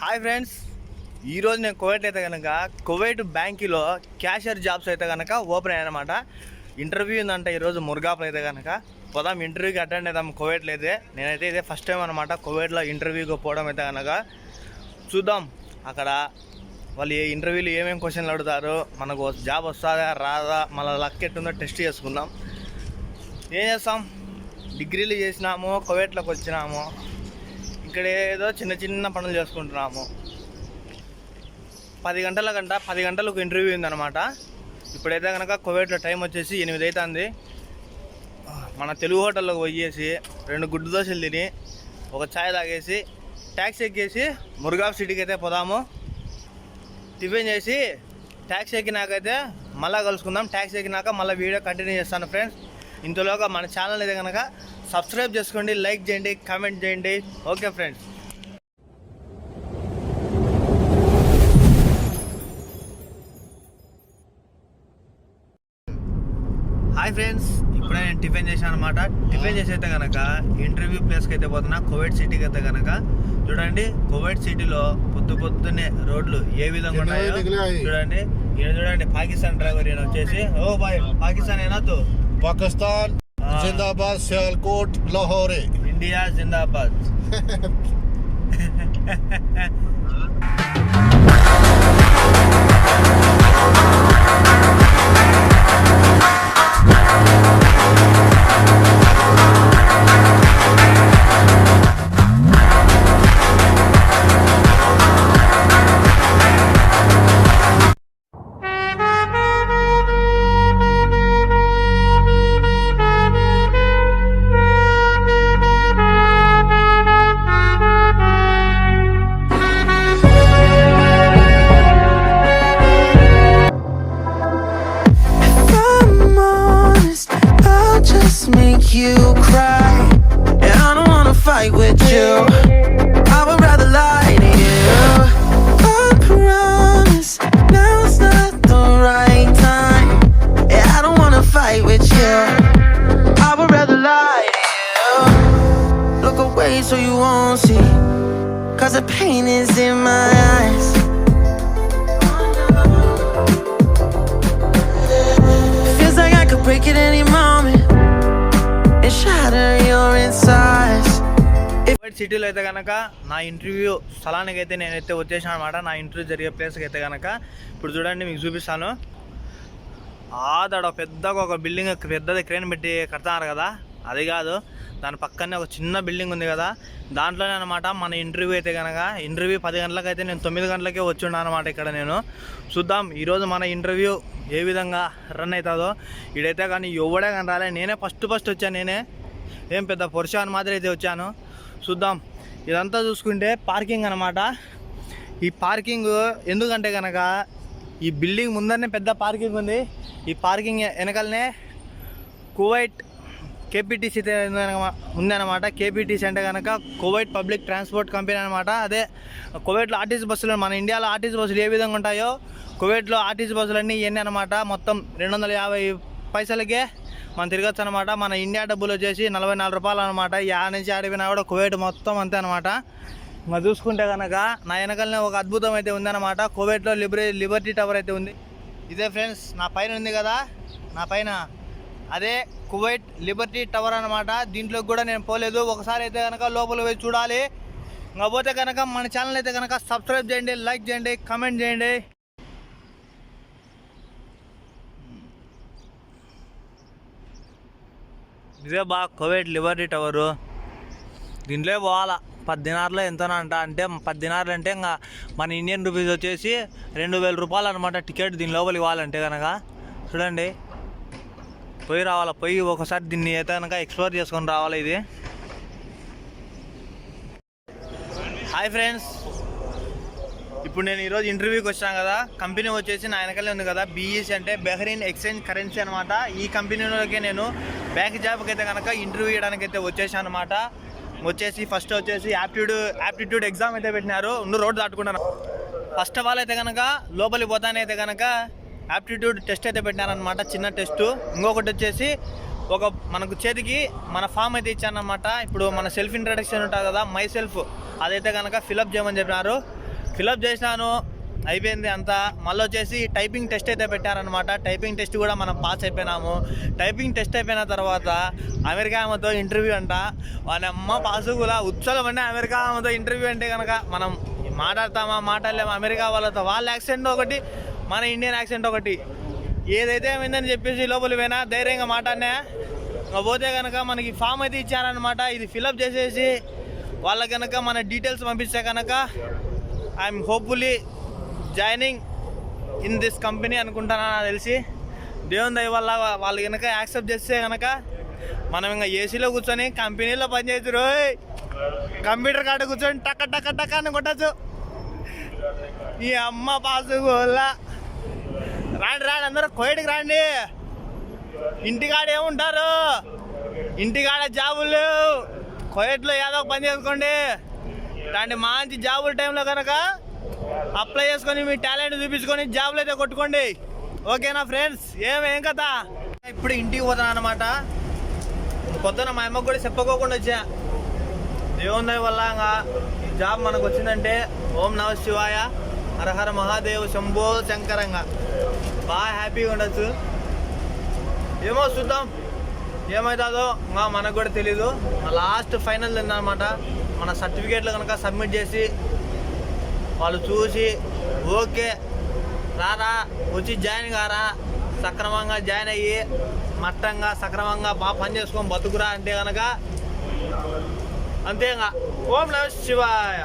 Hi friends ఈరోజు నేను Kuwait అయితే కనుక కువైట్ బ్యాంకులో క్యాషియర్ జాబ్స్ అయితే కనుక ఓపెన్ అయ్యాయన్నమాట ఇంటర్వ్యూ ఉందంట ఈరోజు మురుగాపులు అయితే కనుక పోదాం ఇంటర్వ్యూకి అటెండ్ అవుదాం కువైట్లో అయితే. నేనైతే ఇదే ఫస్ట్ టైం అనమాట కువైట్లో ఇంటర్వ్యూకి పోవడం అయితే కనుక చూద్దాం అక్కడ వాళ్ళు ఏ ఇంటర్వ్యూలు ఏమేమి క్వశ్చన్లు అడుగుతారు మనకు జాబ్ వస్తుందా రాదా మళ్ళీ లక్ ఎట్టుందో టెస్ట్ చేసుకుందాం. ఏం చేస్తాం? డిగ్రీలు చేసినాము కువైట్లోకి వచ్చినాము. ఇక్కడ ఏదో చిన్న చిన్న పనులు చేసుకుంటున్నాము. పది గంటల గంట పది గంటలకు ఇంటర్వ్యూ ఉందన్నమాట. ఇప్పుడైతే కనుక కోవిడ్లో టైం వచ్చేసి ఎనిమిది అవుతుంది మన తెలుగు హోటల్లోకి పోయేసి రెండు గుడ్డు దోశలు తిని ఒక ఛాయ్ తాగేసి ట్యాక్సీ ఎక్కేసి మురుగావ్ సిటీకి అయితే పోదాము. టిఫిన్ చేసి ట్యాక్సీ ఎక్కినాకైతే మళ్ళీ కలుసుకుందాం. ట్యాక్సీ ఎక్కినాక మళ్ళీ వీడియో కంటిన్యూ చేస్తాను ఫ్రెండ్స్. ఇంతలోగా మన ఛానల్ అయితే కనుక సబ్స్క్రైబ్ చేసుకోండి లైక్ చేయండి కామెంట్ చేయండి. Okay friends. హాయ్ ఫ్రెండ్స్ ఇప్పుడే నేను టిఫిన్ చేశాను అనమాట టిఫిన్ కనుక ఇంటర్వ్యూ అయితే అయితే చూడండి పొద్దు పొద్దున్నే రోడ్లు ఏ విధంగా ఉన్నాయో. చూడండి చూడండి పాకిస్తాన్ డ్రైవర్ వచ్చేసి ఓ బాయ్ పాకిస్తాన్ పాకిస్తాన్. हाँ। जिंदाबाद सियालकोट लाहौर। इंडिया जिंदाबाद। make you cry. And I don't wanna fight with you. I would rather lie to you. I promise now's not the right time. I don't wanna fight with you. I would rather lie to you. Look away so you won't see. Cause the pain is in my eyes. Covid సిటీలో అయితే కనుక నా interview స్థలానికి అయితే నేనైతే వచ్చేసాను అనమాట నా ఇంటర్వ్యూ జరిగే ప్లేస్కి అయితే కనుక ఇప్పుడు చూడండి మీకు చూపిస్తాను. ఆదడ పెద్దగా ఒక బిల్డింగ్ పెద్దది క్రేన్ పెట్టి కడతారు కదా. అది కాదు దాని పక్కనే ఒక చిన్న బిల్డింగ్ ఉంది కదా. దాంట్లోనే అనమాట మన ఇంటర్వ్యూ అయితే కనుక ఇంటర్వ్యూ పది గంటలకు అయితే నేను తొమ్మిది గంటలకే వచ్చి అనమాట ఇక్కడ నేను. చూద్దాం ఈరోజు మన ఇంటర్వ్యూ ఏ విధంగా రన్ అవుతుందో. ఇడైతే కానీ ఎవడే కానీ రాలే. నేనే ఫస్ట్ ఫస్ట్ వచ్చాను నేనే. ఏం పెద్ద పొరుషాన్ మాదిరి అయితే వచ్చాను. చూద్దాం. ఇదంతా చూసుకుంటే పార్కింగ్ అనమాట ఈ పార్కింగ్ ఎందుకంటే కనుక ఈ బిల్డింగ్ ముందరనే పెద్ద పార్కింగ్ ఉంది. ఈ పార్కింగ్ వెనకాలనే కువైట్ కేపీటీసీ ఉందన్నమాట. కేపీటీసీ అంటే కనుక కువైట్ పబ్లిక్ ట్రాన్స్పోర్ట్ కంపెనీ అనమాట అదే కువైట్లో ఆర్టీసీ బస్సులు మన ఇండియాలో ఆర్టీసీ బస్సులు ఏ విధంగా ఉంటాయో కువైట్లో ఆర్టీసీ బస్సులు అన్నీ ఇవన్నీ అనమాట మొత్తం రెండు వందల యాభై పైసలకే మనం తిరగచ్చు అనమాట మన ఇండియా డబ్బులు వచ్చేసి నలభై నాలుగు రూపాయలు అనమాట. యా నుంచి ఆడిపోయినా కూడా కువైట్ మొత్తం అంతే అనమాట. ఇంకా చూసుకుంటే కనుక నా వెనకాలనే ఒక అద్భుతం అయితే ఉందన్నమాట. కువైట్లో లిబరీ లిబర్టీ టవర్ అయితే ఉంది. ఇదే ఫ్రెండ్స్ నా పైన ఉంది కదా? నా పైన. అదే కువైట్ లిబర్టీ టవర్ అనమాట. దీంట్లోకి కూడా నేను పోలేదు. ఒకసారి అయితే కనుక లోపల పోయి చూడాలి. ఇంకా పోతే కనుక మన ఛానల్ అయితే కనుక సబ్స్క్రైబ్ చేయండి లైక్ చేయండి కమెంట్ చేయండి. ఇదే బాగా కువైట్ లిబర్టీ టవరు దీంట్లో పోవాలా. పద్దెనారులో ఎంత అంటే పద్దెనారులు అంటే ఇంకా మన ఇండియన్ రూపీస్ వచ్చేసి రెండు వేల రూపాయలు అనమాట టికెట్ దీని లోపలికి ఇవ్వాలంటే కనుక. చూడండి. పోయి రావాలా. పోయి ఒకసారి దీన్ని అయితే కనుక ఎక్స్ప్లోర్ చేసుకొని రావాలి ఇది. Hi friends. ఇప్పుడు నేను ఈరోజు ఇంటర్వ్యూకి వచ్చాను కదా. కంపెనీ వచ్చేసి నా వెనకాలే ఉంది కదా. బీఈసీ అంటే బెహరీన్ ఎక్స్చేంజ్ కరెన్సీ అనమాట ఈ కంపెనీలోకి నేను బ్యాంక్ జాబ్కి అయితే కనుక ఇంటర్వ్యూ చేయడానికి అయితే వచ్చేసాను అనమాట వచ్చేసి ఫస్ట్ వచ్చేసి యాప్టిట్యూడ్ యాప్టిట్యూడ్ ఎగ్జామ్ అయితే పెట్టినారు. ఉండు రోడ్డు దాటుకుంటాను. ఫస్ట్ ఆఫ్ ఆల్ అయితే కనుక లోపలికి పోతానైతే కనుక యాప్టిట్యూడ్ టెస్ట్ అయితే పెట్టినారనమాట చిన్న టెస్ట్ ఇంకొకటి వచ్చేసి ఒక మనకు చేతికి మన ఫామ్ అయితే ఇచ్చానమాట ఇప్పుడు మన సెల్ఫ్ ఇంట్రడక్షన్ ఉంటుంది కదా మై సెల్ఫ్ అదైతే కనుక ఫిలప్ చేయమని చెప్పినారు. ఫిలప్ చేసినాను అయిపోయింది అంతా. మళ్ళీ వచ్చేసి టైపింగ్ టెస్ట్ అయితే పెట్టారనమాట టైపింగ్ టెస్ట్ కూడా మనం పాస్ అయిపోయినాము. టైపింగ్ టెస్ట్ అయిపోయిన తర్వాత అమెరికా ఆమెతో ఇంటర్వ్యూ అంట. వాళ్ళ అమ్మ పాసు కూడా ఉత్సవం అంటే అమెరికా ఆమెతో ఇంటర్వ్యూ అంటే కనుక మనం మాట్లాడతామా మాట్లాడలేము? అమెరికా వాళ్ళతో వాళ్ళ యాక్సెంట్ ఒకటి మన ఇండియన్ యాక్సెంట్ ఒకటి. ఏదైతే ఏమైందని చెప్పేసి లోపలి పోయినా ధైర్యంగా మాట్లాడినా. ఇంకా పోతే కనుక మనకి ఫామ్ అయితే ఇచ్చారనమాట ఇది ఫిలప్ చేసేసి వాళ్ళ కనుక మన డీటెయిల్స్ పంపిస్తే కనుక I'm hopefully joining in this company అనుకుంటానా నాకు తెలిసి. దేవుని దయ వల్ల వాళ్ళు కనుక యాక్సెప్ట్ చేస్తే కనుక మనం ఇంకా ఏసీలో కూర్చొని కంపెనీలో పనిచేయచ్చు రోయ్! కంప్యూటర్ కాడ కూర్చొని టక్క టక్క టక్క అని కొట్టచ్చు. ఈ అమ్మ పాసు వల్ల రాండి రాండి అందరూ కోయటికి రాండి. ఇంటికాడ ఏముంటారు? ఇంటికాడ జాబులు. కోయట్లో ఏదో ఒక పని చేసుకోండి. ఇలాంటి మంచి జాబుల టైంలో కనుక అప్లై చేసుకొని మీ టాలెంట్ చూపించుకొని జాబులు అయితే కొట్టుకోండి. ఓకేనా ఫ్రెండ్స్ ఏమేం కదా ఇప్పుడు ఇంటికి పోతాను అనమాట పొద్దున మా అమ్మకు కూడా చెప్పుకోకుండా వచ్చా. దేవుని వల్ల ఈ జాబ్ మనకు వచ్చిందంటే ఓం నమ శివాయ హరహర మహాదేవ్ శంభో శంకరంగా. బాగా హ్యాపీగా ఉండొచ్చు. ఏమో చూద్దాం. ఏమవుతుందో మనకు కూడా తెలీదు. లాస్ట్ ఫైనల్ అనమాట మన సర్టిఫికేట్లు కనుక సబ్మిట్ చేసి వాళ్ళు చూసి ఓకే రారా వచ్చి జాయిన్ కారా సక్రమంగా జాయిన్ అయ్యి మట్టంగా సక్రమంగా బాగా పని చేసుకొని బతుకురా అంటే కనుక అంతేగా. ఓం నమ శివాయ.